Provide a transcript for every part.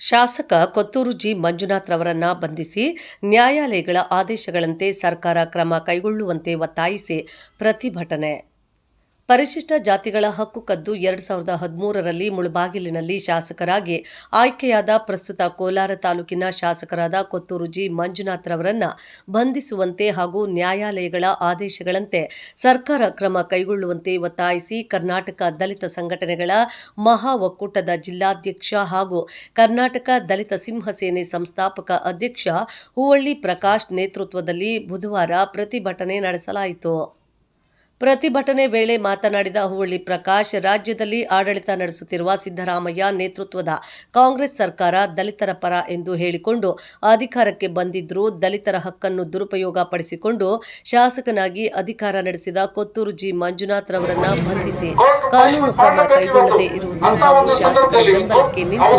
ಶಾಸಕ ಕೊತ್ತೂರು ಜಿ. ಮಂಜುನಾಥ್ ರವರನ್ನ ಬಂಧಿಸಿ ನ್ಯಾಯಾಲಯಗಳ ಆದೇಶಗಳಂತೆ ಸರ್ಕಾರ ಕ್ರಮ ಕೈಗೊಳ್ಳುವಂತೆ ಒತ್ತಾಯಿಸಿ ಪ್ರತಿಭಟನೆ. ಪರಿಶಿಷ್ಟ ಜಾತಿಗಳ ಹಕ್ಕು ಕದ್ದು ಎರಡು ಸಾವಿರದ ಹದಿಮೂರರಲ್ಲಿ ಮುಳಬಾಗಿಲಿನಲ್ಲಿ ಶಾಸಕರಾಗಿ ಆಯ್ಕೆಯಾದ ಪ್ರಸ್ತುತ ಕೋಲಾರ ತಾಲೂಕಿನ ಶಾಸಕರಾದ ಕೊತ್ತೂರು ಜಿ. ಬಂಧಿಸುವಂತೆ ಹಾಗೂ ನ್ಯಾಯಾಲಯಗಳ ಆದೇಶಗಳಂತೆ ಸರ್ಕಾರ ಕ್ರಮ ಕೈಗೊಳ್ಳುವಂತೆ ಒತ್ತಾಯಿಸಿ ಕರ್ನಾಟಕ ದಲಿತ ಸಂಘಟನೆಗಳ ಮಹಾ ಒಕ್ಕೂಟದ ಜಿಲ್ಲಾಧ್ಯಕ್ಷ ಹಾಗೂ ಕರ್ನಾಟಕ ದಲಿತ ಸಿಂಹ ಸೇನೆ ಸಂಸ್ಥಾಪಕ ಅಧ್ಯಕ್ಷ ಹೂವಳ್ಳಿ ಪ್ರಕಾಶ್ ನೇತೃತ್ವದಲ್ಲಿ ಬುಧವಾರ ಪ್ರತಿಭಟನೆ ನಡೆಸಲಾಯಿತು. ಪ್ರತಿಭಟನೆ ವೇಳೆ ಮಾತನಾಡಿದ ಹುವಳ್ಳಿ ಪ್ರಕಾಶ್, ರಾಜ್ಯದಲ್ಲಿ ಆಡಳಿತ ನಡೆಸುತ್ತಿರುವ ಸಿದ್ದರಾಮಯ್ಯ ನೇತೃತ್ವದ ಕಾಂಗ್ರೆಸ್ ಸರ್ಕಾರ ದಲಿತರ ಪರ ಎಂದು ಹೇಳಿಕೊಂಡು ಅಧಿಕಾರಕ್ಕೆ ಬಂದಿದ್ದರೂ ದಲಿತರ ಹಕ್ಕನ್ನು ದುರುಪಯೋಗ ಪಡಿಸಿಕೊಂಡು ಶಾಸಕನಾಗಿ ಅಧಿಕಾರ ನಡೆಸಿದ ಕೊತ್ತೂರು ಜಿ. ಮಂಜುನಾಥ್ ರವರನ್ನ ಬಂಧಿಸಿ ಕಾನೂನು ಕ್ರಮ ಕೈಗೊಳ್ಳದೆ ಇರುವುದು ಹಾಗೂ ಶಾಸಕರ ಬೆಂಬಲಕ್ಕೆ ನಿಂತು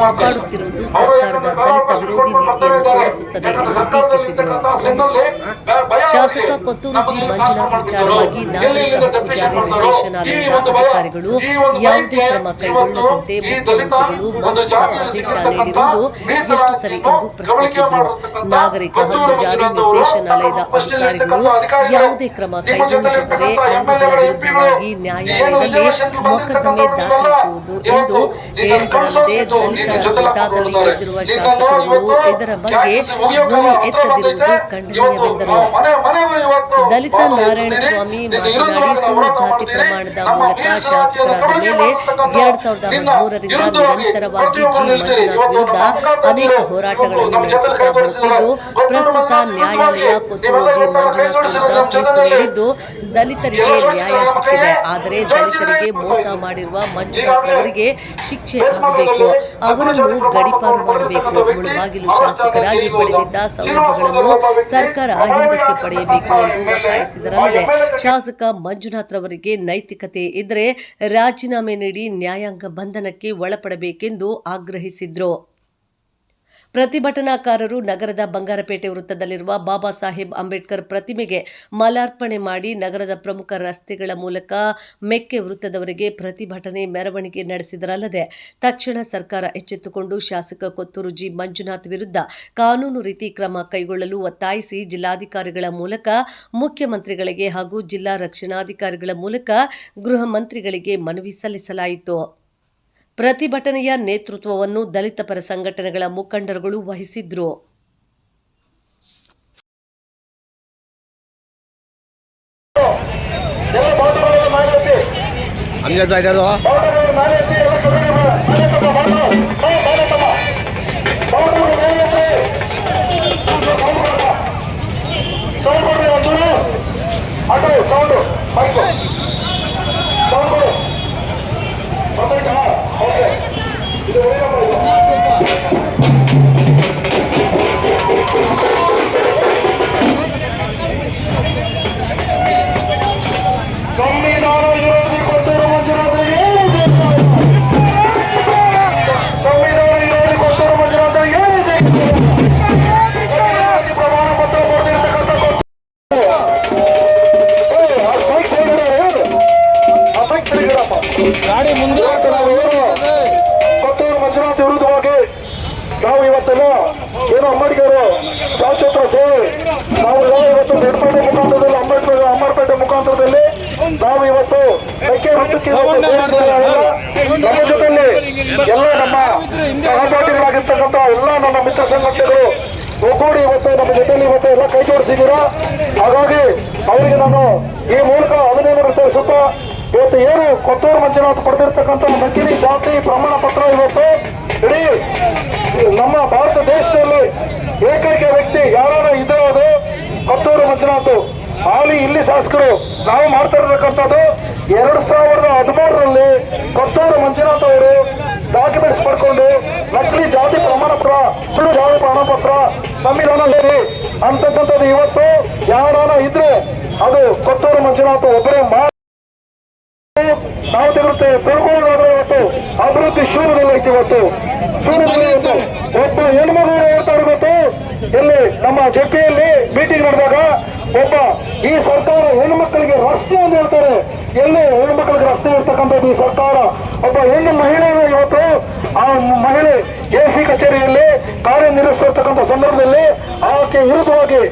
ಕಾಪಾಡುತ್ತಿರುವುದು ಸರ್ಕಾರದ ದಲಿತ ವಿರೋಧಿ ನೀತಿಯನ್ನು ತೋರಿಸುತ್ತದೆ ಎಂದು ಟೀಕಿಸಿದರು. ಶಾಸಕ ಕೊತ್ತೂರು ಜಿ. ಮಂಜುನಾಥ್ ವಿಚಾರವಾಗಿ ನಾಗರಿಕ ಹಕ್ಕು ಜಾರಿ ನಿರ್ದೇಶನಾಲಯದ ಅಧಿಕಾರಿಗಳು ಯಾವುದೇ ಕ್ರಮ ಕೈಗೊಳ್ಳದಂತೆ ಮುಖ್ಯಮಂತ್ರಿಗಳು ಮೌಖಿಕ ಆದೇಶ ನೀಡಿರುವುದು ಎಷ್ಟು ಸರಿ ಎಂದು ಪ್ರಶ್ನಿಸಿದರು ನಾಗರಿಕ ಹಕ್ಕು ಜಾರಿ ನಿರ್ದೇಶನಾಲಯದ ಅಧಿಕಾರಿಗಳು ಯಾವುದೇ ಕ್ರಮ ಕೈಗೊಳ್ಳದಿದ್ದರೆ ಅವುಗಳ ವಿರುದ್ಧವಾಗಿ ನ್ಯಾಯಾಲಯದಲ್ಲಿ ಮೊಕದ್ದಮೆ ದಾಖಲಿಸುವುದು ಎಂದು ಹೇಳಿದರಲ್ಲದೆ ದಲಿತರ ಕೋಟಾದಲ್ಲಿ ಉಳಿದಿರುವ ಶಾಸಕರುಗಳು ಇದರ ಬಗ್ಗೆ ಧ್ವನಿ ಎತ್ತದಿರುವುದು ಖಂಡನೀಯವೆಂದರು. ದಲಿತ ನಾರಾಯಣಸ್ವಾಮಿ ಜಾತಿ ಪ್ರಮಾಣದ ಮೂಲಕ ಶಾಸಕರಾದ ಮೇಲೆ ಎರಡ್ ಸಾವಿರದ ಹದಿಮೂರರಿಂದ ನಿರಂತರವಾಗಿ ಜಿ ಮಂಜುನಾಥ್ ವಿರುದ್ಧ ಅನೇಕ ಹೋರಾಟಗಳನ್ನು ನಡೆಸುತ್ತಾ ಬರುತ್ತಿದ್ದು ಪ್ರಸ್ತುತ ನ್ಯಾಯಾಲಯ ಕೊತ್ತೂರು ಜಿ ಮಂಜುನಾಥ್ ವಿರುದ್ಧ ತೀರ್ಪು ನೀಡಿದ್ದು ದಲಿತರಿಗೆ ನ್ಯಾಯ ಸಿಕ್ಕಿದೆ. ಆದರೆ ದಲಿತರಿಗೆ ಮೋಸ ಮಾಡಿರುವ ಮಂಜುನಾಥ್ ಅವರಿಗೆ ಶಿಕ್ಷೆ ಆಗಬೇಕು. ಅವರನ್ನು ಗಡಿಪಾರು ಮಾಡಬೇಕು. ಮುಳುಬಾಗಿಲು ಶಾಸಕರಾಗಿ ಪಡೆದಿದ್ದ ಸೌಲಭ್ಯಗಳನ್ನು ಸರ್ಕಾರ ಹಿಂದಕ್ಕೆ ಪಡೆಯಬೇಕು ಎಂದು ಒತ್ತಾಯಿಸಿದರಲ್ಲದೆ ಶಾಸಕ ಮಂಜುನಾಥ್ ರವರಿಗೆ ನೈತಿಕತೆ ಇದ್ದರೆ ರಾಜೀನಾಮೆ ನೀಡಿ ನ್ಯಾಯಾಂಗ ಬಂಧನಕ್ಕೆ ಒಳಪಡಬೇಕೆಂದು ಆಗ್ರಹಿಸಿದ್ರು. ಪ್ರತಿಭಟನಾಕಾರರು ನಗರದ ಬಂಗಾರಪೇಟೆ ವೃತ್ತದಲ್ಲಿರುವ ಬಾಬಾ ಸಾಹೇಬ್ ಅಂಬೇಡ್ಕರ್ ಪ್ರತಿಮೆಗೆ ಮಾಲಾರ್ಪಣೆ ಮಾಡಿ ನಗರದ ಪ್ರಮುಖ ರಸ್ತೆಗಳ ಮೂಲಕ ಮೆಕ್ಕೆ ವೃತ್ತದವರೆಗೆ ಪ್ರತಿಭಟನೆ ಮೆರವಣಿಗೆ ನಡೆಸಿದರಲ್ಲದೆ ತಕ್ಷಣ ಸರ್ಕಾರ ಎಚ್ಚೆತ್ತುಕೊಂಡು ಶಾಸಕ ಕೊತ್ತೂರು ಜಿ. ಮಂಜುನಾಥ್ ವಿರುದ್ಧ ಕಾನೂನು ರೀತಿ ಕ್ರಮ ಕೈಗೊಳ್ಳಲು ಒತ್ತಾಯಿಸಿ ಜಿಲ್ಲಾಧಿಕಾರಿಗಳ ಮೂಲಕ, ಮುಖ್ಯಮಂತ್ರಿಗಳಿಗೆ ಹಾಗೂ ಜಿಲ್ಲಾ ರಕ್ಷಣಾಧಿಕಾರಿಗಳ ಮೂಲಕ ಗೃಹ ಮಂತ್ರಿಗಳಿಗೆ ಮನವಿ ಸಲ್ಲಿಸಲಾಯಿತು. ಪ್ರತಿಭಟನೆಯ ನೇತೃತ್ವವನ್ನು ದಲಿತ ಪರ ಸಂಘಟನೆಗಳ ಮುಖಂಡರುಗಳು ವಹಿಸಿದ್ರು. ಹಂಗೆ ನಾವು ಇವತ್ತೆಲ್ಲ ಏನು ಅಂಬೇಡ್ಕರ್? ಹತ್ರ ಸೇರಿ ನಾವು ಇವತ್ತು ದೊಡ್ಡಪೇಟೆ ಮುಖಾಂತರದಲ್ಲಿ ಅಂಬೇಡ್ಕರ್ ಅಮರ್ಪೇಟೆ ಮುಖಾಂತರದಲ್ಲಿ ನಾವು ಇವತ್ತು ಎಲ್ಲ. ನಮ್ಮ ಜೊತೆಯಲ್ಲಿ ಎಲ್ಲ ನಮ್ಮ ಸಹಪಾಠಿಗಳಾಗಿರ್ತಕ್ಕಂಥ ಎಲ್ಲ ನಮ್ಮ ಮಿತ್ರ ಸಂಘಟನೆಗಳು ಒಗ್ಗೂಡಿ ಇವತ್ತು ನಮ್ಮ ಜೊತೆಯಲ್ಲಿ ಇವತ್ತು ಎಲ್ಲ ಕೈ ಜೋಡಿಸಿದ್ದೀರಾ? ಹಾಗಾಗಿ ಅವರಿಗೆ ನಾನು ಈ ಮೂಲಕ ಅಭಿನಂದನೆ ತಿಳಿಸುತ್ತಾ ಇವತ್ತು ಏನು ಕೊತ್ತೂರು ಮಂಜುನಾಥ್ ಪಡೆದಿರ್ತಕ್ಕಂಥ ನಕಿರಿ ಜಾತಿ ಪ್ರಮಾಣ ಪತ್ರ ಇವತ್ತು? ಇಡೀ ನಮ್ಮ ಭಾರತ ದೇಶದಲ್ಲಿ ಏಕೈಕ ವ್ಯಕ್ತಿ ಯಾರು ಇದ್ರೆ ಅದು ಕೊತ್ತೂರು ಮಂಜುನಾಥ್. ಹಾಲಿ ಇಲ್ಲಿ ಶಾಸಕರು, ನಾವು ಮಾಡ್ತಾ ಇರತಕ್ಕಂಥದ್ದು ಎರಡು ಸಾವಿರದ ಹದಿಮೂರರಲ್ಲಿ ಕೊತ್ತೂರು ಮಂಜುನಾಥ್ ಅವರು ಡಾಕ್ಯುಮೆಂಟ್ಸ್ ಪಡ್ಕೊಂಡು ನಕಲಿ ಜಾತಿ ಪ್ರಮಾಣ ಪತ್ರ, ಸುಳ್ಳು ಜಾತಿ ಪ್ರಮಾಣ ಪತ್ರ ಸಂವಿಧಾನ ಹೇಳಿ ಅಂತಕ್ಕಂಥದ್ದು ಇವತ್ತು ಯಾರಾನ ಇದ್ರೆ ಅದು ಕೊತ್ತೂರು ಮಂಜುನಾಥ್ ಒಬ್ಬರೇ ತಿಳ್ಕೊಳ್ಳೋದಾದ್ರೆ ಇವತ್ತು. ಅಭಿವೃದ್ಧಿ ಶೂರದಲ್ಲಿ ಐತಿ ಇವತ್ತು. ಒಬ್ಬ ಹೆಣ್ಮಗು ಹೇಳ್ತಾ ಇರಬೇಕು ಇಲ್ಲಿ ನಮ್ಮ ಜೊತೆಯಲ್ಲಿ ಮೀಟಿಂಗ್ ನಡೆದಾಗ ಒಬ್ಬ ಈ ಸರ್ಕಾರ ಹೆಣ್ಮಕ್ಕಳಿಗೆ ರಸ್ತೆ ಅಂತ ಹೇಳ್ತಾರೆ. ಎಲ್ಲಿ ಹೆಣ್ಮಕ್ಳಿಗೆ ರಸ್ತೆ ಇರ್ತಕ್ಕಂಥದ್ದು ಈ ಸರ್ಕಾರ? ಒಬ್ಬ ಹೆಣ್ಣು ಮಹಿಳೆ ಇವತ್ತು. ಆ ಮಹಿಳೆ ಎ ಸಿ ಕಚೇರಿಯಲ್ಲಿ ಕಾರ್ಯನಿರ್ವಹಿಸಿರ್ತಕ್ಕಂಥ ಸಂದರ್ಭದಲ್ಲಿ ಆಕೆ ವಿರುದ್ಧವಾಗಿ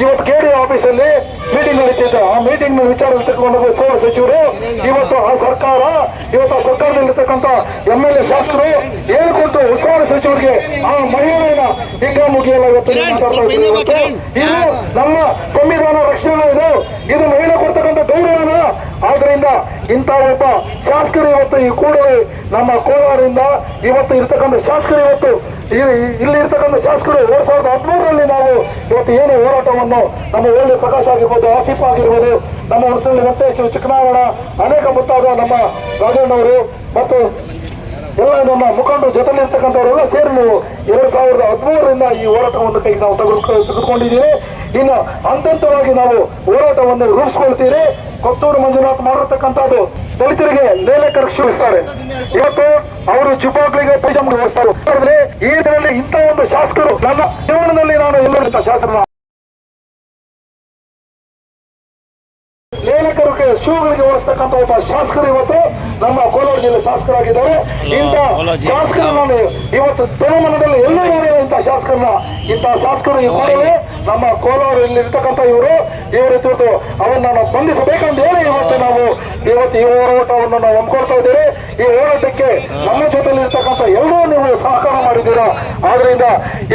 ಇವತ್ತು ಕೆ ಡಿ ಆಫೀಸಲ್ಲಿ ಮೀಟಿಂಗ್ ನಡೀತಿದ್ದ ಆ ಮೀಟಿಂಗ್ ವಿಚಾರದಲ್ಲಿ ತೆಗೆದುಕೊಂಡದ್ದು ಸೋಮ ಸಚಿವರು. ಇವತ್ತು ಆ ಸರ್ಕಾರ ಇವತ್ತು ಆ ಸರ್ಕಾರದಲ್ಲಿರ್ತಕ್ಕಂಥ ಎಂ ಎಲ್ ಎ ಶಾಸಕರು ಹೇಳ್ಕೊಟ್ಟು ಉಸ್ತುವಾರಿ ಸಚಿವರಿಗೆ ಆ ಮಹಿಳೆಯನ್ನ ಹಿಂಗ ಮುಗಿಯಲ್ಲ ಇವತ್ತು. ಇದು ನಮ್ಮ ಸಂವಿಧಾನ ರಕ್ಷಣೆ ಇದು. ಇದು ಮಹಿಳೆ ಕೊಡ್ತಕ್ಕಂಥ ಗೌರವನ. ಆದ್ರಿಂದ ಇಂಥ ಒಬ್ಬ ಶಾಸಕರು ಇವತ್ತು ಈ ಕೂಡಲೇ ನಮ್ಮ ಕೋಲಾರದಿಂದ ಇವತ್ತು ಇರ್ತಕ್ಕಂಥ ಶಾಸಕರು ಇವತ್ತು ಇಲ್ಲಿ ಇರ್ತಕ್ಕಂಥ ಶಾಸಕರು ಎರಡ್ ಸಾವಿರದ ಹದಿಮೂರರಲ್ಲಿ ನಾವು ಇವತ್ತು ಏನು ಹೋರಾಟವನ್ನು ನಮ್ಮ ಒಳ್ಳೆ ಪ್ರಕಾಶ್ ಆಗಿರ್ಬೋದು ಆಸಿಫ್ ಆಗಿರ್ಬೋದು ನಮ್ಮ ಹೊಸಲ್ಲಿ ಮತ್ತೆ ಚಿಕ್ಕನಾಗಣ ಅನೇಕ ಮುಂತಾದ ನಮ್ಮ ರಾಜಣ್ಣವರು ಮತ್ತು ಎಲ್ಲ ನಮ್ಮ ಮುಖಂಡರು ಜೊತೆಲಿ ಇರ್ತಕ್ಕಂಥವರೆಲ್ಲ ಸೇರಿ ನೀವು ಎರಡ್ ಸಾವಿರದ ಹದಿಮೂರರಿಂದ ಈ ಹೋರಾಟವನ್ನು ಕೈಗೆ ನಾವು ತೆಗೆದುಕೊ- ತೆಗೆದುಕೊಂಡಿದ್ದೀರಿ ಇನ್ನು ಹಂತವಾಗಿ ನಾವು ಹೋರಾಟವನ್ನು ರೂಪಿಸ್ಕೊಳ್ತೀರಿ ಕೊತ್ತೂರು ಮಂಜುನಾಥ್ ಮಾಡಿರ್ತಕ್ಕಂಥದ್ದು ದಲಿತರಿಗೆ ಲೇಲಕರು ಕ್ಷಮಿಸ್ತಾರೆ ಇವತ್ತು ಅವರು ಜುಬ್ಬಾಗ್ಲಿಗೆ ಪೈಜಮ್ಗೆ ಹೋಗ್ತಾರೆ ಈ ದಿನದಲ್ಲಿ ಇಂಥ ಒಂದು ಶಾಸಕರು ನನ್ನ ಜೀವನದಲ್ಲಿ ನಾನು ಎಲ್ಲರಿಂದ ಶಾಸನ ಲೇಲಕರಿಗೆ ಶೂಗಳಿಗೆ ಓಡಿಸ್ತಕ್ಕಂಥ ಒಬ್ಬ ಶಾಸಕರು ಇವತ್ತು. ನಮ್ಮ ಕೋಲಾರ ಜಿಲ್ಲೆ ಶಾಸಕರಾಗಿದ್ದಾರೆ ಇಂಥ ಶಾಸಕರನ್ನ ಇವತ್ತು ತನುಮನದಲ್ಲಿ ಎಲ್ಲೂ ಇಂಥ ಶಾಸಕರನ್ನ. ಇಂಥ ಶಾಸಕರು ಈ ಕೂಡಲೇ ನಮ್ಮ ಕೋಲಾರಲ್ಲಿ ಇರ್ತಕ್ಕಂಥ ಇವರು ಇವರು ಇವತ್ತು ಅವನ್ನ ನಾವು ಬಂಧಿಸಬೇಕಂತ ಹೇಳಿ ಇವತ್ತು ನಾವು ಇವತ್ತು ಈ ಹೋರಾಟವನ್ನು ನಾವು ಹಮ್ಮಿಕೊಳ್ತಾ ಇದ್ದೇವೆ. ಈ ಹೋರಾಟಕ್ಕೆ ನಮ್ಮ ಜೊತೆಲಿ ಇರ್ತಕ್ಕಂಥ ಎಲ್ಲರೂ ನೀವು ಸಹಕಾರ ಮಾಡಿದ್ದೀರಾ. ಆದ್ರಿಂದ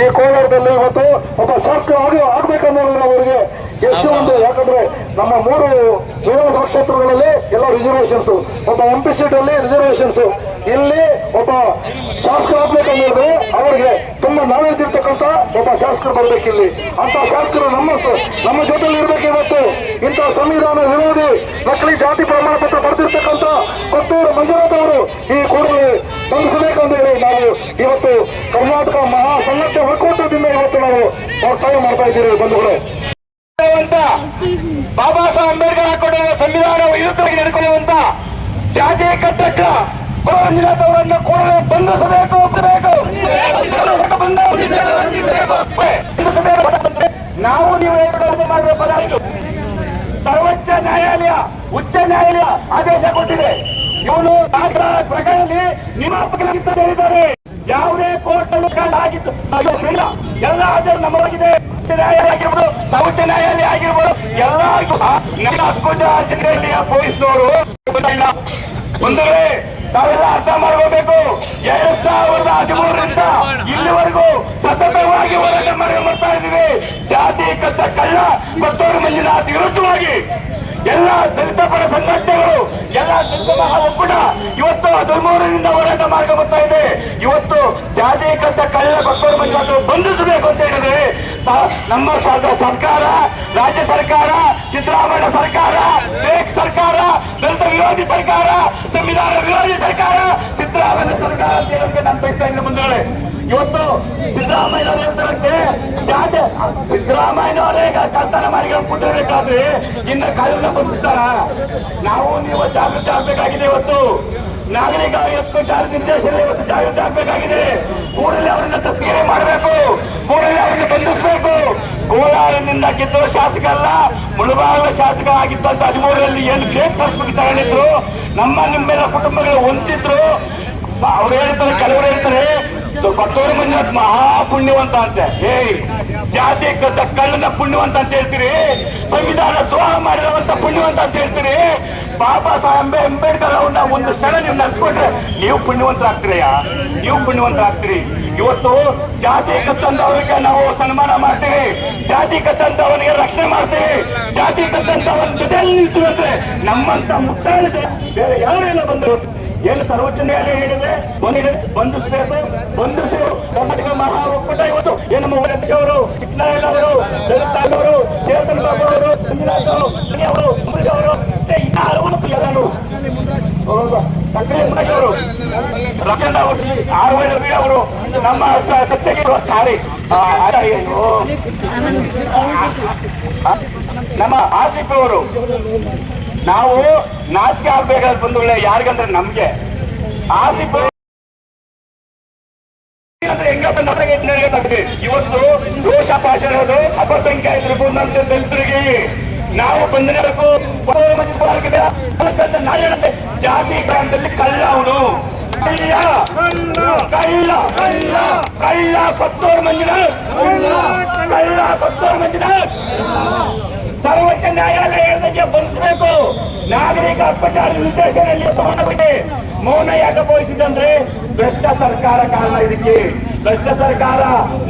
ಈ ಕೋಲಾರದಲ್ಲಿ ಇವತ್ತು ಒಬ್ಬ ಶಾಸಕ ಆಗಿ ಆಗ್ಬೇಕನ್ನೋದು ಅವರಿಗೆ ಎಷ್ಟು ಒಂದು ಯಾಕಂದ್ರೆ ನಮ್ಮ ಮೂರು ವಿಧಾನಸಭಾ ಕ್ಷೇತ್ರಗಳಲ್ಲಿ ಎಲ್ಲ ರಿಸರ್ವೇಶನ್ಸ್ ಒಬ್ಬ ಎಂ ಪಿ ಸೀಟ್ ಅಲ್ಲಿ ರಿಸರ್ವೇಶನ್ಸ್ ಇಲ್ಲಿ ಒಬ್ಬ ಶಾಸಕರು ಆಗ್ಬೇಕಂದ್ರೆ ಅವರಿಗೆ ತುಂಬಾ ನಾಲೆಜ್ ಇರ್ತಕ್ಕಂಥ ಒಬ್ಬ ಶಾಸಕರು ಬರ್ಬೇಕು ಇಲ್ಲಿ ಅಂತ ಶಾಸಕರು ನಮ್ಮ ನಮ್ಮ ಜೊತೆಲಿ ಇರ್ಬೇಕು ಇವತ್ತು. ಇಂಥ ಸಂವಿಧಾನ ವಿರೋಧಿ ನಕಲಿ ಜಾತಿ ಪ್ರಮಾಣ ಪತ್ರ ಬರೆದಿರ್ತಕ್ಕಂಥ ಕೊತ್ತೂರು ಮಂಜುನಾಥ್ ಅವರು ಈ ಕೂಡಲೇ ಬಂಧಿಸಬೇಕಂತ ಹೇಳಿ ನಾವು ಇವತ್ತು ಕರ್ನಾಟಕ ಮಹಾ ಸಂಘಟನೆ ಒಕ್ಕೂಟದಿಂದ ಇವತ್ತು ನಾವು ಒತ್ತಾಯ ಮಾಡ್ತಾ ಇದ್ದೀವಿ ಬಂಧುಗಳೇ. ಬಾಬಾ ಸಾಹೇಬ್ ಅಂಬೇಡ್ಕರ್ ಹಾಕೊಂಡಿರುವ ಸಂವಿಧಾನ ವಿರುದ್ಧವಾಗಿ ನಡ್ಕೊಳ್ಳುವಂತ ಜಾತಿ ಕಟ್ಟಕ್ಕ ಮಂಜುನಾಥ್ ಅವರನ್ನು ಕೂಡಲೇ ಬಂಧಿಸಬೇಕು ಒಪ್ಪಬೇಕು. ನಾವು ನೀವು ಮಾಡಿದ ಮಾಡಿರೋ ಪದ. ಇದು ಸರ್ವೋಚ್ಚ ನ್ಯಾಯಾಲಯ ಉಚ್ಚ ನ್ಯಾಯಾಲಯ ಆದೇಶ ಕೊಟ್ಟಿದೆ. ಇವನು ಪ್ರಕರಣದಲ್ಲಿ ಹೇಳಿದ್ದಾರೆ. ಯಾವುದೇ ಕೋರ್ಟ್ ಆಗಿತ್ತು. ಅಯ್ಯೋ, ಇಲ್ಲ. ಎಲ್ಲ ಆಧಾರ ನಮ್ಮದಾಗಿದೆ ಉಚ್ಚ ನ್ಯಾಯಾಲಯ ಆಗಿರ್ಬೋದು ಸರ್ವೋಚ್ಚ ನ್ಯಾಯಾಲಯ ಆಗಿರ್ಬೋದು, ಎಲ್ಲರಿಗೂ ಸಹ ಜಿಲ್ಲೆಯ ಪೊಲೀಸ್ನವರು. ಬಂಧುಗಳೇ ತಾವೆಲ್ಲ ಅರ್ಥ ಮಾಡ್ಕೋಬೇಕು. ಎರಡ್ ಸಾವಿರದ ಹದಿಮೂರರಿಂದ ಇಲ್ಲಿವರೆಗೂ ಸತತವಾಗಿ ಹೋರಾಟ ಮಾಡಿ ಬರ್ತಾ ಇದ್ದೀವಿ. ಜಾತಿ ಕದ್ದ ಕಳ್ಳ ಮತ್ತವರು ಮಂಜುನಾಥ್ ವಿರುದ್ಧವಾಗಿ. ಎಲ್ಲ ದಲಿತ ಪರ ಸಂಘಟನೆಗಳು, ಎಲ್ಲ ದಲಿತ ಮಹಾ ಒಕ್ಕೂಟ ಇವತ್ತು ಹದಿಮೂರರಿಂದ ಹೋರಾಟ ಮಾರ್ಗ ಬರ್ತಾ ಇದೆ. ಇವತ್ತು ಜಾತಿ ಕದ್ದ ಕಳ್ಳ ಭಕ್ತರು ಮಂಜುನಾಥ್ ಬಂಧಿಸಬೇಕು. ನಮ್ಮ ಸರ್ಕಾರ, ರಾಜ್ಯ ಸರ್ಕಾರ, ಸಿದ್ದರಾಮಯ್ಯ ಸರ್ಕಾರ ಟೇಕ್ ಸರ್ಕಾರ, ದಲಿತ ವಿರೋಧಿ ಸರ್ಕಾರ, ಸಂವಿಧಾನ ವಿರೋಧಿ ಸರ್ಕಾರ, ಸಿದ್ದರಾಮಯ್ಯ ಸರ್ಕಾರ ಅಂತ ಹೇಳೋದಕ್ಕೆ ನಾನು ಬಯಸ್ತಾ ಇದ್ದೀನಿ ಮುಂದೆ ಇವತ್ತು ಸಿದ್ದರಾಮಯ್ಯನವರು ಜಾತಿ, ಸಿದ್ದರಾಮಯ್ಯನವರೇ ಕರ್ತನ ಮಾರಿಗೆ ಕೊಟ್ಟಿರಬೇಕಾದ್ರೆ ಇನ್ನ ಕಾಯಿಲೆ ಬಂಧಿಸ್ತಾರ? ನಾವು ನೀವು ಜಾಗೃತಿ ಆಗ್ಬೇಕಾಗಿದೆ ಇವತ್ತು. ನಾಗರಿಕ ಹಕ್ಕು ಜಾರಿ ನಿರ್ದೇಶನ ಇವತ್ತು ಜಾಗೃತಿ ಆಗಬೇಕಾಗಿದೆ. ಕೂಡಲೇ ಅವರನ್ನ ತಸ್ತಿಗೆ ಮಾಡಬೇಕು. ಕೂಡಲೇ ಅವರನ್ನು ಬಂಧಿಸಬೇಕು. ಕೋಲಾರದಿಂದ ಗೆದ್ದ ಶಾಸಕ ಅಲ್ಲ ಮುಳುಬಾಗದ ಶಾಸಕ ಆಗಿದ್ದಂತ ಹದಿಮೂರರಲ್ಲಿ ಏನು ಫೇಕ್ ಸರ್ಸ್ಬಿಟ್ಟು ತಗೊಂಡಿದ್ರು? ನಮ್ಮ ನಿಮ್ಮೆಲ್ಲ ಕುಟುಂಬಗಳು ಹೊಂದಿಸಿದ್ರು ಅವ್ರು ಹೇಳ್ತಾರೆ ಕೆಲವರು ಹೇಳ್ತಾರೆ ಕೊತ್ತೂರು ಮಂಜುನಾಥ್ ಮಹಾ ಪುಣ್ಯವಂತ ಅಂತ ಹೇ ಜಾತಿ ಕದ್ದ ಕಳ್ಳನ ಪುಣ್ಯವಂತ ಅಂತ ಹೇಳ್ತೀರಿ. ಸಂವಿಧಾನ ದ್ರೋಹ ಮಾಡಿರುವಂತ ಪುಣ್ಯವಂತ ಅಂತ ಹೇಳ್ತೀರಿ. ಬಾಬಾ ಸಾಹೇಬ್ ಅಂಬೇಡ್ಕರ್ ಅವ್ರನ್ನ ಒಂದು ಕ್ಷಣ ನೀವು ನೆನ್ಸ್ಕೊಂಡ್ರೆ ನೀವು ಪುಣ್ಯವಂತರಾಗ್ತೀರಯ್ಯ? ನೀವು ಪುಣ್ಯವಂತರಾಗ್ತೀರಿ. ಇವತ್ತು ಜಾತಿ ಕತ್ತಂತವರಿಗೆ ನಾವು ಸನ್ಮಾನ ಮಾಡ್ತೀವಿ. ಜಾತಿ ಕತ್ತಂತವನಿಗೆ ರಕ್ಷಣೆ ಮಾಡ್ತೀವಿ. ಜಾತಿ ಕತ್ತಂತವನ ಜೊತೆಯಲ್ಲಿ ನಿಲ್ತೀವಿ ಅಂದ್ರೆ ನಮ್ಮಂತ ಮುಕ್ತಾಯ ಬೇರೆ ಯಾರೆಲ್ಲ ಬಂದರು ಏನು ಸರ್ವೋಚ್ಚ ನ್ಯಾಯಾಲಯ ಹೇಳಿದೆ? ಬಂದಿದೆ? ಬಂಧಿಸಬೇಕು ಬಂಧಿಸಿ ಕರ್ನಾಟಕ ಮಹಾ ಒಕ್ಕೂಟ ಇವತ್ತು. ಏನು ನಮ್ಮ ವರದಿ ಅವರು ಚಿಕ್ಕನಾರಾಯಣ ಅವರು ಲಲಿತ್ ಅವರು ಚೇತನ್ ಬಾಬು ಅವರು ಮಂಜುನಾಥ್ ಅವರು ಮಣಿ ಅವರು ಇನ್ನ ಹಲವು ಎಲ್ಲರೂ ಅವರು. ರಚನಾ ಅವರು ಆರ್ ವೈ ರವಿ ಅವರು ನಮ್ಮ ಸತ್ಯಗೆ ಸಾರಿ? ನಮ್ಮ ಆಸಿಫ್ ಅವರು. ನಾವು ನಾಚಿಕೆ ಆಗ್ಬೇಕಾದ ಬಂಧುಗಳೇ ಯಾರಿಗಂದ್ರೆ ನಮ್ಗೆ ಆಸೆ ನಮಗೆ. ಇವತ್ತು ದೋಷ ಭಾಷಣಗಳು ಅಪಸಂಖ್ಯಾತರು ಬಂದಂತೆ ದಲಿತರಿಗೆ ನಾವು ಬಂದಿರಬೇಕು ನಾಳೆ ಜಾತಿ ಕಾಲದಲ್ಲಿ ಕಳ್ಳ ಅವನು ಕಳ್ಳ ಕಳ್ಳ ಕಳ್ಳ ಕೊತ್ತೂರು ಮಂಜುನಾಥ್ ಕಳ್ಳ ಕೊತ್ತೂರು ಮಂಜುನಾಥ್ ಸರ್ವೋಚ್ಚ ನ್ಯಾಯಾಲಯ ಹೇಳಿದಂಗೆ ಬಂಧಿಸಬೇಕು ನಾಗರಿಕ ಅತ್ಯಾಚಾರ ನಿರ್ದೇಶನಲ್ಲಿ ತಗೊಂಡೋಗಿ ಮೌನ ಯಾಕೆ ವಹಿಸಿದಂದ್ರೆ ಭ್ರಷ್ಟ ಸರ್ಕಾರ ಕಾರಣ ಇದಕ್ಕೆ. ಭ್ರಷ್ಟ ಸರ್ಕಾರ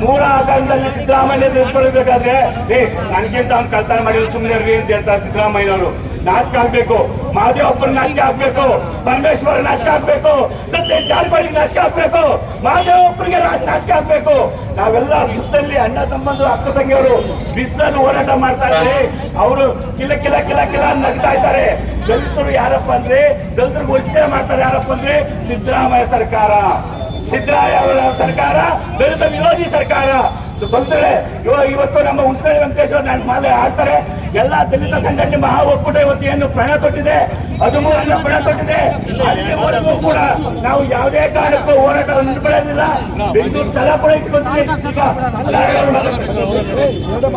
ಮೂಲ ಹಗರಣದಲ್ಲಿ ಸಿದ್ದರಾಮಯ್ಯ ತಿಳ್ಕೊಳ್ಬೇಕಾದ್ರೆ ಏ ನನಗಿಂತ ಅವ್ನು ಕಳ್ತನ ಮಾಡಿದ್ರು ಸುಮ್ಮನೆ ಅಂತ ಹೇಳ್ತಾರೆ ಸಿದ್ದರಾಮಯ್ಯನವರು. ನಾಚಿಕೆ ಆಗ್ಬೇಕು. ಮಹಾದೇವಪ್ಪನ ನಾಚಿಕೆ ಆಗ್ಬೇಕು. ಪರಮೇಶ್ವರ ನಾಚಿಕೆ ಆಗ್ಬೇಕು. ಸತ್ಯ ಜಾರಕಿಹೊಳಿ ನಾಚಿಕೆ ಆಗ್ಬೇಕು. ಮಹಾದೇವಪ್ಪನಿಗೆ ನಾಚಿಕೆ ಆಗ್ಬೇಕು. ನಾವೆಲ್ಲ ಬಿಸ್ತಲ್ಲಿ ಅಣ್ಣ ತಮ್ಮಂದ್ರು, ಅಕ್ಕ ತಂಗಿಯವರು ಬಿಸಿಲಲ್ಲಿ ಹೋರಾಟ ಮಾಡ್ತಾ ಇದ್ದಾರೆ. ಅವರು ಕಿಲ ಕಿಲ ಕಿಲ ಕಿಲ ನಗ್ತಾ ಇದ್ದಾರೆ. ದಲಿತರು ಯಾರಪ್ಪ ಅಂದ್ರೆ, ದಲಿತರು ಘೋಷಣೆ ಮಾಡ್ತಾರೆ ಯಾರಪ್ಪ ಅಂದ್ರೆ, ಸಿದ್ದರಾಮಯ್ಯ ಸರ್ಕಾರ. ಸಿದ್ದರಾಮಯ್ಯ ಸರ್ಕಾರ, ದಲಿತ ವಿರೋಧಿ ಸರ್ಕಾರ. ಬಂದ್ರೆ ಇವಾಗ ಇವತ್ತು ನಮ್ಮ ಹುಣಸಳ್ಳಿ ವೆಂಕಟೇಶ್ವರ ನಾನು ಮಾಲೆ ಆಡ್ತಾರೆ ಎಲ್ಲಾ ದಲಿತ ಸಂಘಟನೆ ಮಹಾ ಒಕ್ಕೂಟ ಇವತ್ತು ಏನು ಪ್ರಣ ತೊಟ್ಟಿದೆ? ಹದಿಮೂರರಿಂದ ಪ್ರಣ ತೊಟ್ಟಿದೆ. ಅಲ್ಲಿವರೆಗೂ ಕೂಡ ನಾವು ಯಾವುದೇ ಕಾರಣಕ್ಕೂ ಹೋರಾಟ ನಿಂತ್ಕೊಳ್ಳೋದಿಲ್ಲ ಬೆಂಗಳೂರು ಕೂಡ